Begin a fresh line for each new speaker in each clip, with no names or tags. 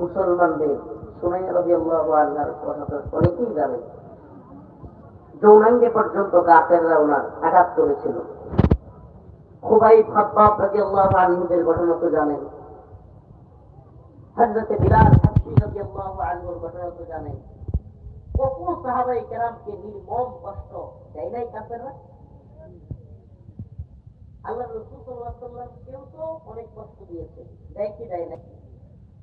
মুসলমানদের সুমাইয়া রাদিয়াল্লাহু আনহার কথা অনেকেই জানেন যৌনাঙ্গে পর্যন্ত কাফেররা ওনার আঘাত করেছিল। খুবাই খাব্বাব আনহুদের ঘটনা তো জানেন। হযরতে বিলাল হাবশী রাদিয়াল্লাহু আনহুর ঘটনা তো জানেন। সাহাবাই কেরামকে নির্মম কষ্ট দেয় নাই কাফেররা। আল্লাহ রসুল কেউ তো অনেক কষ্ট দিয়েছে। দেয় কি, দেয় নাই?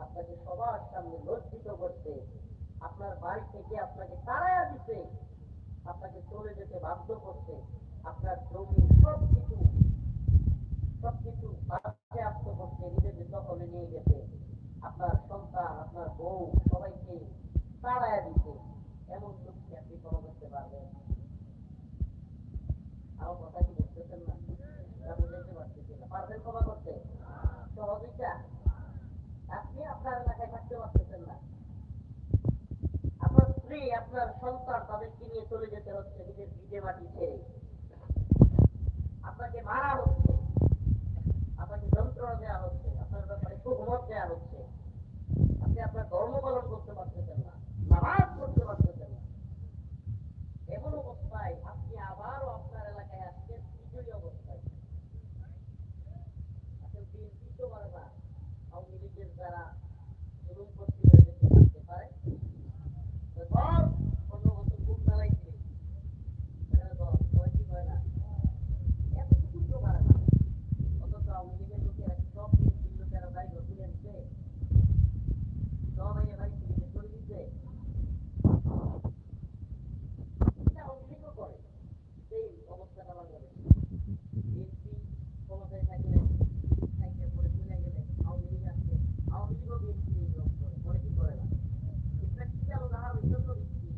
আপনাকে সবার সামনে লজ্জিত করছে আপনার বাড়ি থেকে আপনাকে তাড়ায়া দিচ্ছে আপনাকে চলে যেতে বাধ্য করছে আপনার জমি সব কিছু সব কিছু বাজেয়াপ্ত করছে নিজেদের দখলে নিয়ে গেছে। আপনার সন্তান, আপনার বউ সবাইকে তাড়ায়া দিচ্ছে এমন লোককে আপনি ক্ষমা করতে পারবেন আমার কথা কি বুঝতেছেন না না বুঝতে পারতেছি না পারবেন ক্ষমা করতে সহযোগিতা আপনি আপনার এলাকায় থাকতে পারতেছেন না আপনার স্ত্রী আপনার সন্তান তাদেরকে নিয়ে চলে যেতে হচ্ছে নিজের ভিজে মাটি ছেড়ে আপনাকে মারা হচ্ছে আপনাকে যন্ত্রণা দেওয়া হচ্ছে আপনার ব্যাপারে সুহমত দেওয়া হচ্ছে আপনি আপনার ধর্ম পালন করতে পারতেছেন না নামাজ করতে পারতেছেন না এমন অবস্থায় আপনি আবারও আপনার এলাকায় আসছেন বিজয়ী অবস্থায় আসলে বিএনপি তো পারে না আওয়ামী লীগের যারা জুলুম করছিল এদেরকে করতে পারে তো ধর অন্য বছর খুব চালাইছিলি এটা ধর, ভয় কি হয় না এতটুকুই তো পারে না অথচ আওয়ামী লীগের লোকেরা সব বিএনপির লোকেরা বাড়ি ঘর তুলে আনছে সব এনে বাড়ি থেকে করে দিচ্ছে এটা আওয়ামী লীগও করে সেই অবস্থাটা বাংলাদেশে বিএনপি ক্ষমতায় থাকলে থাকলে পরে চলে গেলে আওয়ামী লীগ আসছে আওয়ামী লীগও বিএনপি নির্বাচন করে করে কি করে না প্র্যাকটিক্যাল উদাহরণ এই জন্য দিচ্ছি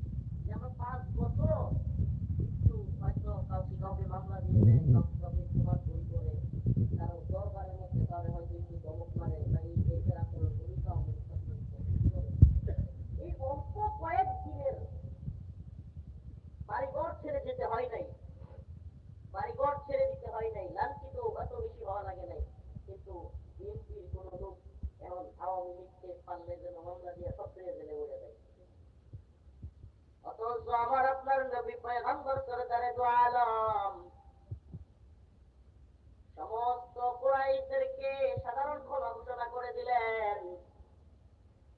যে আমরা পাঁচ বছর একটু হয়তো কাউকে কাউকে মামলা দিয়ে দেয় কাউকে কাউকে প্রমাণ বই করে কারও দরবারের মধ্যে তাহলে হয়তো একটু দমক মারে বা এই দেশের আপনার ভূমিকা আমাদের সাথে করে। এই অল্প কয়েক দিনের বাড়িঘর ছেড়ে যেতে হয় নাই বাড়িঘর ছেড়ে দিতে হয় নাই লাঞ্ছিত এত বেশি হওয়া লাগে নাই কিন্তু বিএনপির কোন লোক এমন আওয়ামী লীগকে পারলে যেন মামলা দিয়ে সব জেলে জেলে উড়ে দেয় অথচ আমার আপনার নবী পয়গম্বর সরকারে দু আলম সমস্ত কুরাইশদেরকে সাধারণ ক্ষমা ঘোষণা করে দিলেন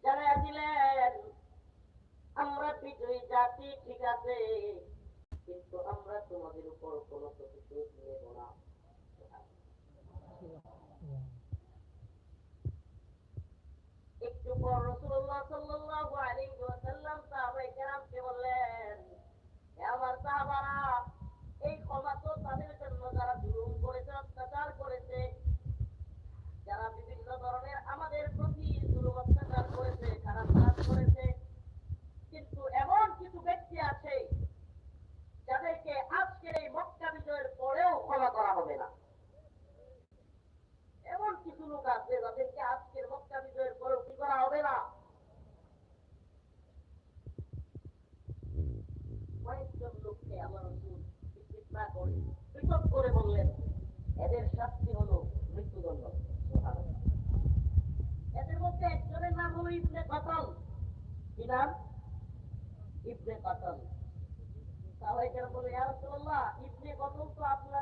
জানাই দিলেন আমরা বিজয়ী জাতি ঠিক আছে। কিন্তু আমরা তোমাদের উপর কোনো প্রতিশোধ নেব না। এই ক্ষমা জন্য যারা অত্যাচার করেছে, যারা বিভিন্ন ধরনের আমাদের প্রতি করেছে, খারাপ কাজ করেছে কিন্তু এমন কিছু ব্যক্তি আছে যাদেরকে আজকের এই মক্কা বিজয়ের ক্ষমা করা হবে না। এমন কিছু লোক আছে যাদেরকে আজকের মক্কা বিজয়ের পরেও কি করা হবে না? কয়েকজন লোককে চিকিৎসা করে, পৃথক করে বললেন, এদের শাস্তি হলো মৃত্যুদণ্ড। এদের মধ্যে একজনের নাম হলো ইবনে কতল। কি নাম? ইবনে কতল। সবাই কেন বলে ইয়া রাসূলুল্লাহ ইবনে কতল তো আপনার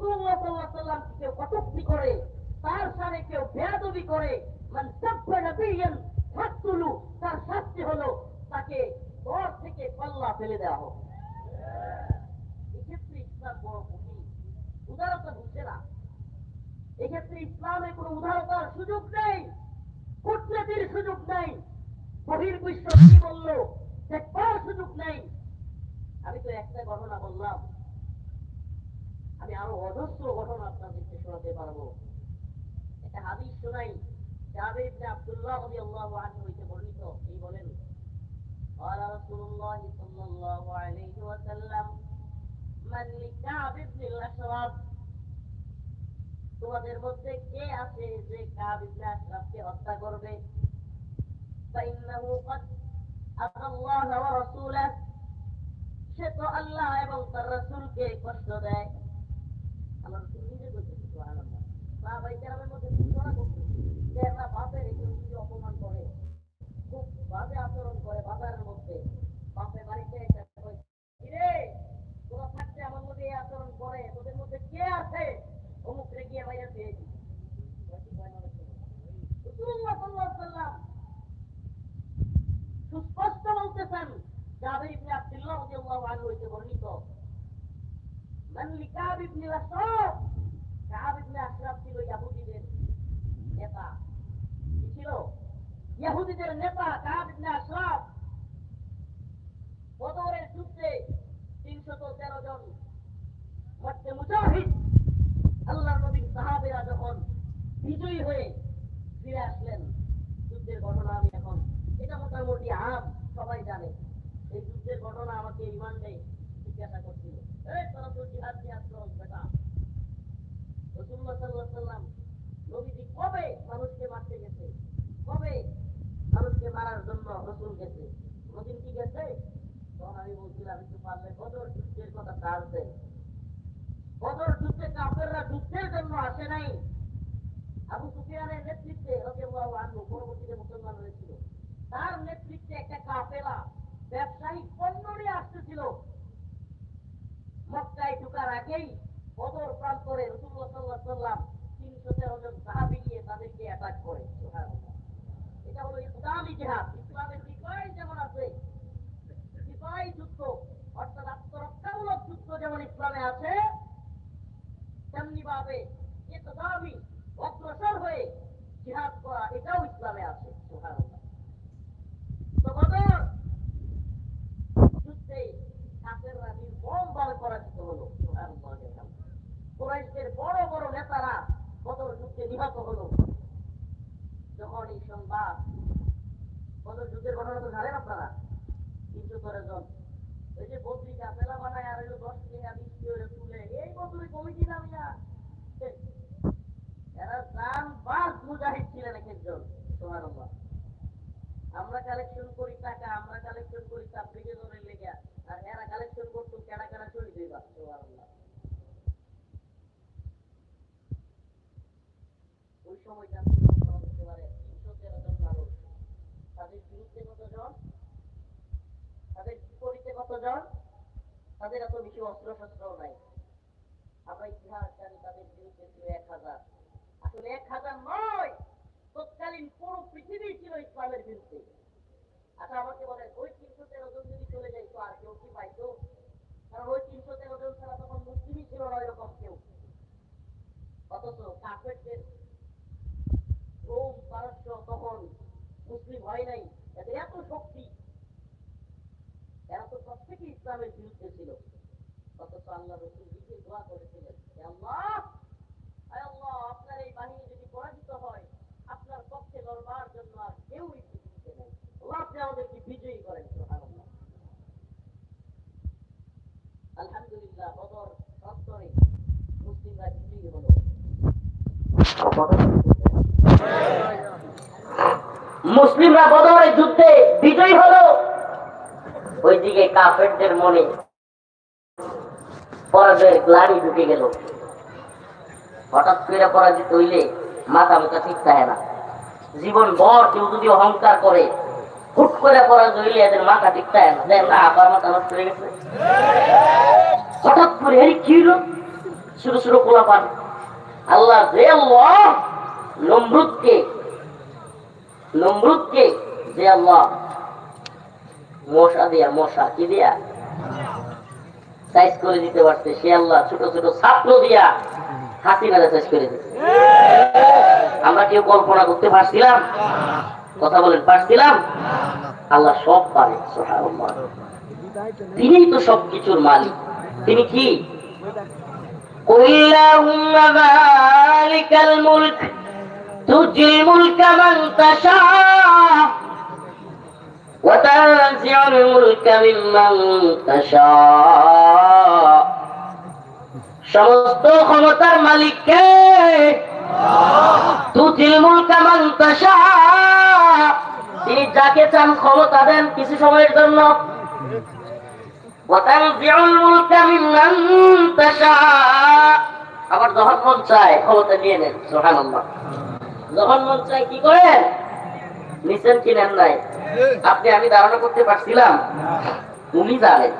রসুল্লাহ কেউ কটুক্তি করে, তার সামনে কেউ বেয়াদবি করে, মান তার শাস্তি হলো তাকে ফেলে দেওয়া হোক। এক্ষেত্রে ইসলাম বড় কঠিন। উদারতা বুঝছে না। এক্ষেত্রে ইসলামে কোনো উদারতার সুযোগ নেই কূটনীতির সুযোগ নেই। বহির্বিশ্ব কি বলল দেখবার সুযোগ নেই আমি তো একটা ঘটনা বললাম আমি আরও অজস্র ঘটনা আপনাদেরকে শোনাতে পারবো একটা হাদিস শোনাই জাবের ইবনে আব্দুল্লাহ রাদিয়াল্লাহু আনহু হইতে বর্ণিত এই বলেন قال رسول الله صلى الله عليه وسلم من لكعب بن الأشرف তোমাদের মধ্যে কে আছে যে কাব ইবনে আশরাফকে হত্যা করবে فإنه قد أتى الله ورسوله সে তো আল্লাহ এবং তার রাসূলকে কষ্ট দেয় আল্লাহ রাসূল নিজে বলছেন সুবহানাল্লাহ সাহাবায়ে কেরামের মধ্যে তুলনা করছে যে একটা বাপের একটু যদি অপমান করে খুব বাজে আচরণ করে বাজারের মধ্যে বাপে বাড়িতে এসে কয়, "কিরে, তোরা থাকতে আমার মধ্যে এই আচরণ করে তোদের মধ্যে কে আছে অমুক রে গিয়ে বাইরে পেয়ে দিই রাসূলুল্লাহ সাল্লাল্লাহু আলাইহি ওয়াসাল্লাম সুস্পষ্ট বলতেছেন জাবের ইবনে আব্দুল্লাহ রাদিয়াল্লাহু আনহু হইতে বর্ণিত মান লিকাব ইবনে আশরাফ কাব ইবনে আশরাফ ছিল ইহুদিদের নেতা কি ছিল ইহুদিদের নেতা কাব ইবনে আশরাফ বদরের যুদ্ধে 313 জন মধ্যে মুজাহিদ আল্লাহর নবীর সাহাবেরা যখন বিজয়ী ফিরে আসলেন, যুদ্ধের ঘটনা আমি এখন এটা মোটামুটি আম, সবাই জানে। এই যুদ্ধের ঘটনা আমাকে ইমান জিজ্ঞাসা করছিল। এই তোরা তো জিহাদ নিয়ে আসলো বেটা। রসুল্লাহ সাল্লাহ সাল্লাম নবীজি কবে মানুষকে মারতে গেছে? কবে মানুষকে মারার জন্য রসুল গেছে? কোনদিন কি গেছে? আমি বলছিলাম একটু পারলে বদর যুদ্ধের জন্য আসে নাই। পরবর্তীতে মুসলমান হয়েছিল তার নেতৃত্বে একটা কাফেলা ব্যবসায়িক পণ্য নিয়ে আসতেছিল মক্কায় ঢুকার আগেই বদর প্রান্তরে রাসূলুল্লাহ সাল্লাল্লাহু আলাইহি সাল্লাম 313 জন সাহাবী নিয়ে তাদেরকে অ্যাটাক করে সুবহানাল্লাহ এটা হলো ইসলামী জিহাদ ইসলামের বিষয় যেমন আছে সিপাহী যুদ্ধ অর্থাৎ আত্মরক্ষামূলক যুদ্ধ যেমন ইসলামে আছে তেমনি ভাবে ইসলামী অগ্রসর হয়ে জিহাদ করা এটাও ইসলামে আছে সুবহানাল্লাহ তো বদর যুদ্ধে কাফেররা নির্মমভাবে পরাজিত হলো সুবহানাল্লাহ কুরাইশদের বড় বড় নেতারা যুদ্ধে হলো যখন এই সংবাদ বদর যুদ্ধের ঘটনা তো জানেন আপনারা? তিনশো তেরো জন। ওই যে পত্রিকা মেলা বানায় আর হলো দশ টাকা বিশ করে তুলে? এই বছরই কমিটি নামিয়া এরা জান বাস মুজাহিদ ছিলেন এক একজন, সুবহানাল্লাহ। আমরা কালেকশন করি টাকা, আমরা কালেকশন করি তাবলিগে দলের লেগে। আর এরা কালেকশন করতো কেনা কেনা চলে দিবা সুবহানাল্লাহ ওই সময়টা হতে পারে তিনশো তেরো জন মানুষ তাদের বিরুদ্ধে কতজন তাদের কতজন তাদের এত বেশি অস্ত্র শস্ত্রও নাই। আমরা ইতিহাস জানি তাদের বিরুদ্ধে ছিল এক হাজার। আসলে এক হাজার নয়, তৎকালীন পুরো পৃথিবী ছিল ইসলামের বিরুদ্ধে। আচ্ছা আমাকে বলেন, ওই তিনশো তেরো জন যদি চলে যাইতো, আর কেউ কি পাইতো? কারণ ওই তিনশো তেরো জন ছাড়া তখন মুসলিমই ছিল না এরকম কেউ। অথচ কাফেরদের রোম, পারস্য তখন মুসলিম হয় নাই। এত শক্তি, এরা তো প্রত্যেকে ইসলামের বিরুদ্ধে ছিল। অথচ আল্লাহ রসুল নিজে দোয়া করেছিলেন আপনার এই বাহিনী যদি পরাজিত হয়, আপনার পক্ষে লড়বার জন্য আর কেউ আমাদেরকে বিজয়ী করেন বদর মুসলিমরা বিজয়ী মুসলিমরা বদরের যুদ্ধে বিজয়ী হলো। ওইদিকে কাফেরদের মনে পরাজয়ের গ্লানি ঢুকে গেল। হঠাৎ করে পরাজিত হইলে মাথা মাথা ঠিক থাকে না। জীবন ভর কেউ যদি অহংকার করে, হুট করে পরাজয় হইলে এদের মাথা ঠিক থাকে না। দেখ না আবার মাথা নষ্ট হয়ে গেছে। হঠাৎ করে এই কি হলো? শুরু শুরু কোলা পান আল্লাহ যে আল্লাহ, নমরুদকে নমরুদকে যে আল্লাহ মশা দিয়া, মশা কি দিয়া? সাইজ করে দিতে পারছে। সে আল্লাহ ছোট ছোট দিয়া সাইজ করে দিচ্ছে আমরা কেউ কল্পনা করতে পারছিলাম? কথা বলেন, পারছিলাম? আল্লাহ সব পারে তিনি তো সবকিছুর মালিক। তিনি কি? মালিকাল তুজিল মুলকা মান وتنزع الملك ممن تشاء সমস্ত ক্ষমতার মালিককে তুতিল মুলকা মান তাশা তিনি যাকে চান ক্ষমতা দেন কিছু সময়ের জন্য ওয়াতানজিউল মুলকা মিম্মান তাশা আবার যখন মন চায় ক্ষমতা নিয়ে নেন সুবহানাল্লাহ যখন মন চায় কি করেন নিছেন কি নেন নাই আপনি আমি ধারণা করতে পারছিলাম উনি জানেন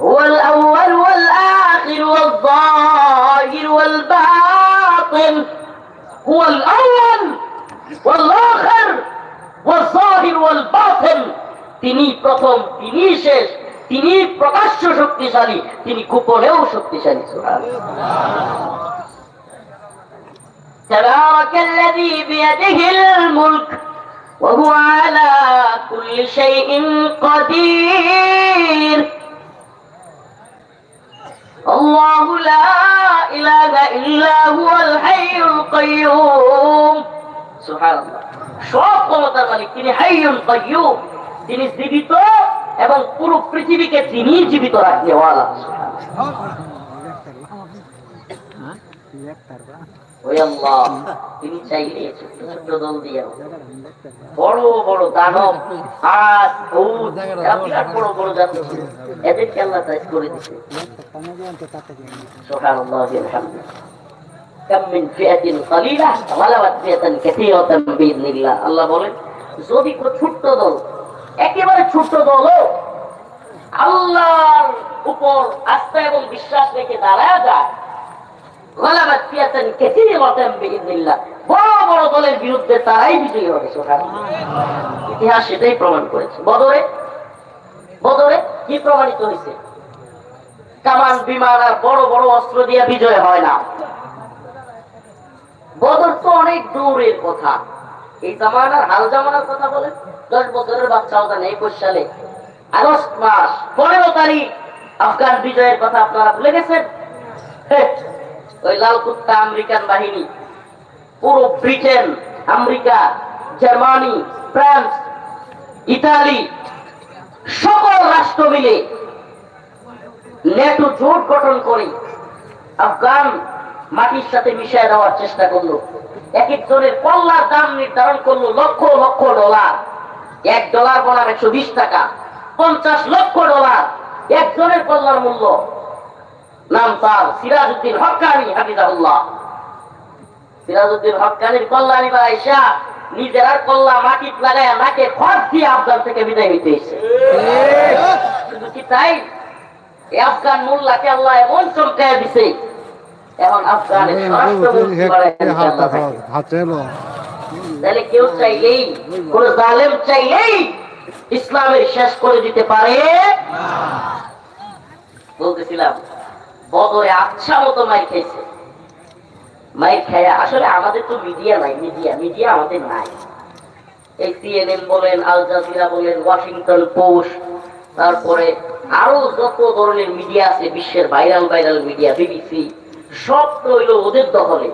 هو الأول والآخر والظاهر والباطن هو الأول والآخر والظاهر والباطن তিনি প্রথম তিনি শেষ তিনি প্রকাশ্য শক্তিশালী তিনি গোপনেও শক্তিশালী সুবহানাল্লাহ। تبارك الذي بيده الملك وهو على كل شيء قدير الله لا إله إلا هو الحي القيوم سبحان الله সব ক্ষমতার মালিক তিনি হাইয়ুল কাইয়ুম তিনি জীবিত এবং পুরো পৃথিবীকে তিনি জীবিত রাখনেওয়ালা ওই আল্লাহ তিনি চাইলে ছোট্ট ছোট্ট দল দিয়ে বড় বড় দানব হাত ভূত এরা বিরাট বড় বড় জাতি ছিল এদেরকে আল্লাহ সাইজ করে দিচ্ছে سبحان الله الحمد كم من فئة قليلة غلبت فئة كثيرة بإذن الله আল্লাহ বলেন যদি কোনো ছোট্ট দল একেবারে ছোট্ট দল আল্লাহর উপর আস্থা এবং বিশ্বাস রেখে দাঁড়ায় যায় গলাবাত পিয়াতান কেসিরে মতাম বিইল্লাহ বড় বড় দলের বিরুদ্ধে তারাই বিজয়ী হবে ইতিহাস সেটাই প্রমাণ করেছে। বদরে বদরে কি প্রমাণিত হয়েছে? কামান, বিমান আর বড় বড় অস্ত্র দিয়ে বিজয় হয় না। বদর তো অনেক দূরের কথা। এই জামানার, হাল জামানার কথা বলে দশ বছরের বাচ্চা হতেন একুশ সালে। আগস্ট মাস, পনেরো তারিখ, আফগান বিজয়ের কথা আপনারা ভুলে গেছেন? ওই লাল কুত্তা আমেরিকান বাহিনী, পুরো Britain, America, Germany, France, Italy, সকল রাষ্ট্র মিলে নেটো জোট গঠন করে আফগান মাটির সাথে মিশিয়ে দেওয়ার চেষ্টা করল। এক একজনের কল্লার দাম নির্ধারণ করল লক্ষ লক্ষ ডলার। এক ডলার বনাম একশো টাকা, পঞ্চাশ লক্ষ ডলার। একজনের কল্লার মূল্য নাম তার সিরাজউদ্দিন হকানি হাফিজাহুল্লাহ। সিরাজউদ্দিন হকানির কল্যাণী বা আইসা নিজের আর কল্লা মাটি লাগায় নাকে খড় দিয়ে আফগান থেকে বিদায় হইতে শুধু কি তাই? আফগান মোল্লাকে আল্লাহ এমন চমকায় দিছে এখন আফগানের দিছে আল্লাহ তাকে। তাহলে কেউ চাইলেই কোন জালেম চাইলেই ইসলামের শেষ করে দিতে পারে। বলতেছিলাম বদরে আচ্ছা মতো মাই খেয়েছে। মাই খায় আসলে আমাদের তো মিডিয়া নাই মিডিয়া মিডিয়া আমাদের নাই। এই সিএনএন বলেন আল জাজিরা বলেন ওয়াশিংটন পোস্ট তারপরে আরও যত ধরনের মিডিয়া আছে, বিশ্বের ভাইরাল ভাইরাল মিডিয়া বিবিসি সব তো হইল ওদের দখলে।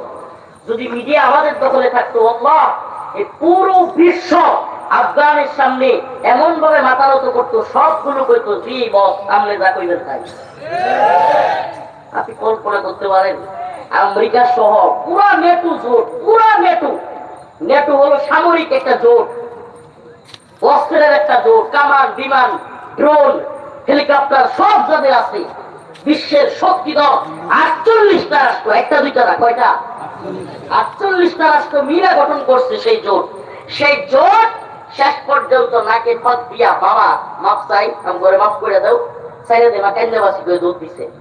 যদি মিডিয়া আমাদের দখলে থাকতো, আল্লাহ, এই পুরো বিশ্ব আফগানের সামনে এমন ভাবে মাথা নত করতো, সবগুলো কইতো, জি, বস সামনে যা কইবেন তাই। আপনি কল্পনা করতে পারেন? আমেরিকা সহ পুরা নেটু জোট, পুরা নেটু। নেটু হলো সামরিক একটা জোট। অস্ত্রের একটা জোট, কামান, বিমান, ড্রোন, হেলিকপ্টার, সব যাদের আছে। বিশ্বের শক্তি দল আটচল্লিশটা রাষ্ট্র, একটা, দুইটা না, কয়টা? আটচল্লিশটা রাষ্ট্র মিলে গঠন করছে সেই জোট। সেই জোট শেষ পর্যন্ত নাকে খত দিয়া বাবা, মাপ চাই আম করে মাফ করে দাও। সাইরে দে মা কেন্দ্রবাসী করে দুধ দিছে।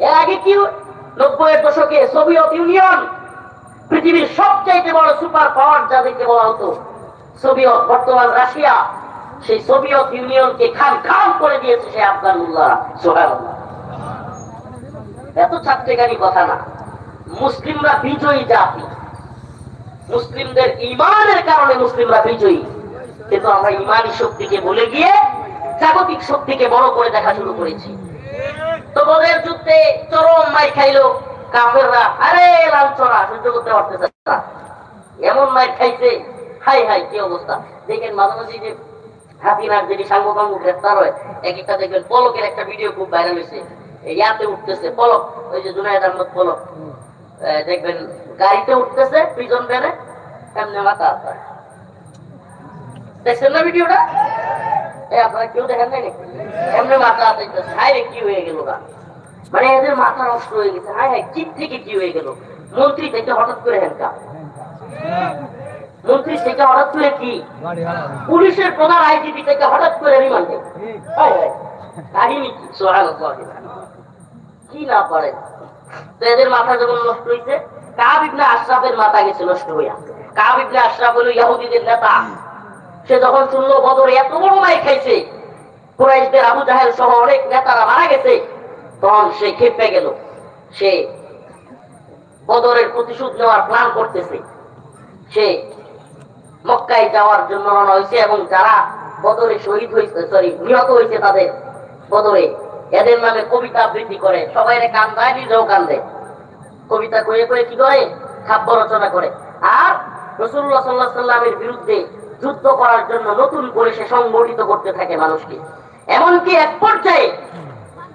এর আগে কি নব্বই দশকে সোভিয়েত ইউনিয়ন পৃথিবীর সবচাইতে বড় সুপার পাওয়ার যাদেরকে বলা হতো, সোভিয়েত, বর্তমান রাশিয়া, সেই সোভিয়েত ইউনিয়নকে খান খান করে দিয়েছে সে আফগানুল্লাহ সোহানুল্লাহ এত ছাত্রীকারী কথা না। মুসলিমরা বিজয়ী জাতি। মুসলিমদের ইমানের কারণে মুসলিমরা বিজয়ী। কিন্তু আমরা ইমানি শক্তিকে বলে গিয়ে জাগতিক শক্তিকে বড় করে দেখা শুরু করেছি। তো যুদ্ধে চরম মাই খাইলো কাফেররা। আরে, লাঞ্ছনা, সহ্য করতে পারতেছে না। এমন মাই খাইছে, হাই হাই, কি অবস্থা? দেখেন মাঝে মাঝে যে হাতিনার যদি সাঙ্গ পাঙ্গ গ্রেফতার হয়, এক একটা দেখবেন পলকের একটা ভিডিও খুব ভাইরাল হয়েছে। ইয়াতে উঠতেছে, পলক, ওই যে জুনায়দ আহমদ পলক। দেখবেন গাড়িতে উঠতেছে প্রিজন ভ্যানে এমনি মাথা দেখছেন না ভিডিওটা কি গা? মানে এদের মাথা নষ্ট হয়ে গেছে থেকে কি হয়ে গেল? মন্ত্রী থেকে হঠাৎ করে মন্ত্রী থেকে হঠাৎ করে কি? পুলিশের প্রধান আইজিপি থেকে হঠাৎ করে রিমান্ডে। কাহিনী কি? না পারে তো এদের মাথা যখন নষ্ট হয়েছে কাব ইবনে আশরাফের মাথা গেছে নষ্ট হইয়া। কাব ইবনে আশরাফ হলো ইহুদিদের নেতা। সে যখন শুনলো বদরে এত বড় মাই খাইছে, কুরাইশদের আবু জাহেল সহ অনেক নেতারা মারা গেছে, তখন সে খেপে গেল। সে বদরের প্রতিশোধ নেওয়ার প্ল্যান করতেছে। সে মক্কায় যাওয়ার জন্য রওনা হয়েছে এবং যারা বদরে শহীদ হয়েছে সরি নিহত হয়েছে তাদের বদরে এদের নামে কবিতা আবৃত্তি করে। সবাই কান্দায় নিজেও কান্দে কবিতা কয়ে করে কি করে? কাব্য রচনা করে। আর রসুল্লাহ সাল্লাহ সাল্লামের বিরুদ্ধে যুদ্ধ করার জন্য নতুন করে সে সংগঠিত করতে থাকে মানুষকে। এমনকি এক পর্যায়ে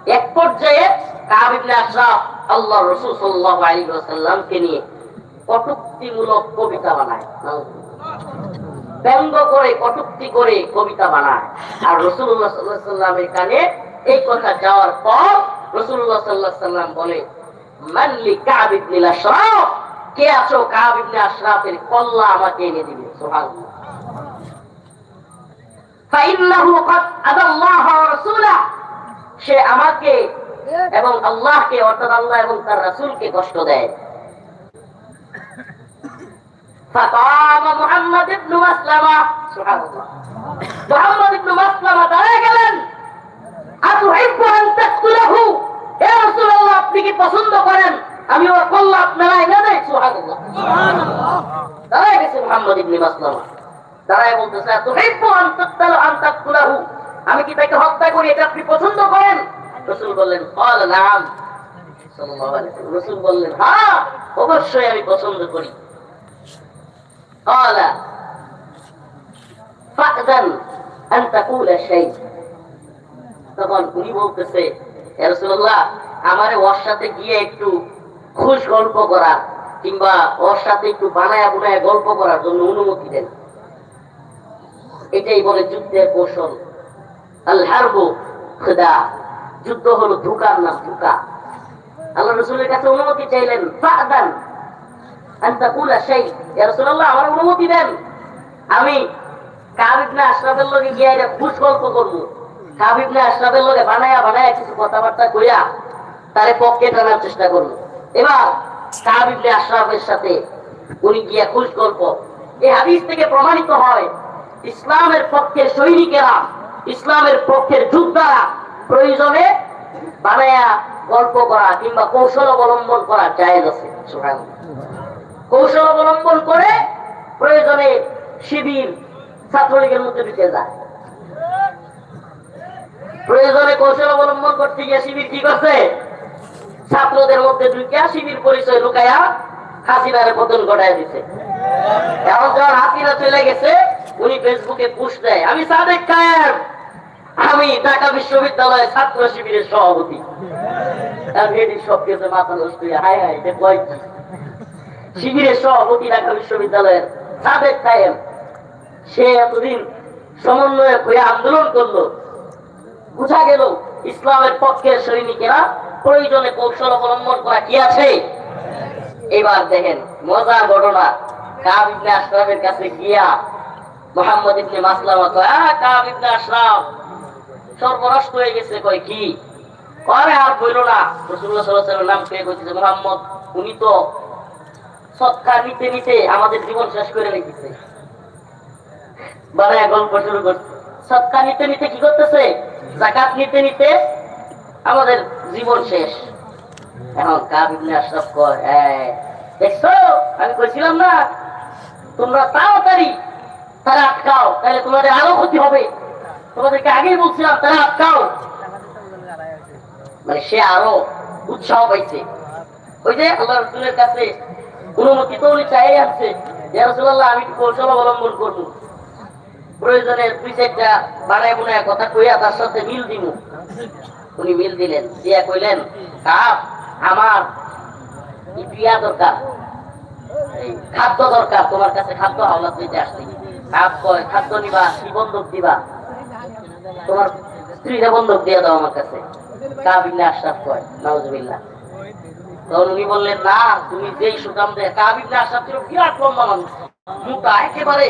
এক পর্যায়ে এই কথা যাওয়ার পর বলে কে আছো কাব ইবনে আশরাফের কল্লা আমাকে এনে দিবে? সুবহানাল্লাহ। সে আমাকে এবং আল্লাহকে, অর্থাৎ আল্লাহ এবং তার রাসুলকে কষ্ট দেয়। আপনি কি পছন্দ করেন? আমি ওর করলাম আপনারা এনে দেয় সুহাগ দাঁড়ায় গেছে মোহাম্মদ ইবনে দাঁড়ায় বলতেছে أتحب أن تقتل أن تقتله আমি কি তাকে হত্যা করি এটা আপনি পছন্দ করেন রসুল বললেন قال نعم সাল্লাল্লাহু আলাইহি ওয়াসাল্লাম রসুল বললেন হ্যাঁ অবশ্যই আমি পছন্দ করি قال فأذن أن تقول شيء তখন উনি বলতেছে "ইয়া রাসূলুল্লাহ আমারে ওর সাথে গিয়ে একটু খুশ গল্প করা কিংবা ওর সাথে একটু বানায়া বুনায়া গল্প করার জন্য অনুমতি দেন এটাই বলে যুদ্ধের কৌশল। আল যুদ্ধ হলো নাম আল্লাহ রসুলের কাছে অনুমতি চাইলেন অনুমতি দেন। আমি কাব লগে গিয়ে এটা লগে কিছু কথাবার্তা তারে পক্ষে টানার চেষ্টা করব। এবার কাব ইবনে আশরাফের সাথে উনি গিয়া খুশ গল্প এই হাদিস থেকে প্রমাণিত হয় ইসলামের পক্ষের সৈনিকেরা, ইসলামের পক্ষের যোদ্ধারা প্রয়োজনে বানায়া গল্প করা কিংবা কৌশল অবলম্বন করা জায়েজ আছে কৌশল অবলম্বন করে প্রয়োজনে শিবির ছাত্রলীগের মধ্যে ঢুকে যায়। প্রয়োজনে কৌশল অবলম্বন করতে গিয়ে শিবির কি করছে? ছাত্রদের মধ্যে ঢুকিয়া শিবির পরিচয় লুকাইয়া হাসিনারে পতন ঘটাই দিছে। এখন যখন হাসিনা চলে গেছে উনি ফেসবুকে পুশ দেয়, আমি সাদেক কায়েম আমি ঢাকা বিশ্ববিদ্যালয়ের ছাত্র শিবিরের সভাপতি? শিবিরের সভাপতি ঢাকা বিশ্ববিদ্যালয়ের সাদেক কায়েম সে এতদিন সমন্বয়ক হয়ে আন্দোলন করল। বুঝা গেল ইসলামের পক্ষের সৈনিকেরা প্রয়োজনে কৌশল অবলম্বন করা কি আছে? এবার দেখেন, মজার ঘটনা কাব ইবনে আশরাফের কাছে গিয়া মোহাম্মদ ইবনে মাসলামা কাব ইবনে আশরাফ সর্বনষ্ট হয়ে গেছে কয় কি? আর না। নাম পেয়ে মোহাম্মদ উনি তো নিতে নিতে আমাদের জীবন শেষ করে রেখেছে। বানায় গল্প শুরু করছে। নিতে নিতে কি করতেছে? জাকাত নিতে নিতে আমাদের জীবন শেষ। এখন কাবিনে আশরাফ কয় "এই, দেখছ? আমি কইছিলাম না তোমরা তাড়াতাড়ি তারা আটকাও। তাহলে তোমাদের আরও ক্ষতি হবে। তোমাদেরকে আগেই বলছিলাম, তারা আটকাও। মানে সে আরও উৎসাহ পাইছে। ওই যে আল্লাহ রসুলের কাছে অনুমতি তো উনি চাই আসছে যে রসুল্লাহ আমি কৌশল অবলম্বন করব। প্রয়োজনে দুই চারটা বানায় বুনায় কথা কইয়া তার সাথে মিল দিব উনি মিল দিলেন। দিয়া কইলেন কাপ আমার দরকার খাদ্য দরকার, তোমার কাছে খাদ্য হাওলাত দিতে আসছি। কয়? খাদ্য নিবা কি বন্ধক দিবা? তোমার স্ত্রীরা বন্ধক দিয়ে দাও আমার কাছে। কাবিল্লা আশরাফ কয়, নাউজুবিল্লাহ। তখন উনি বললেন, না, তুমি যেই সুকাম দেয় কাবিল্লা আশরাফ ছিল বিরাট লম্বা মানুষ মুখটা একেবারে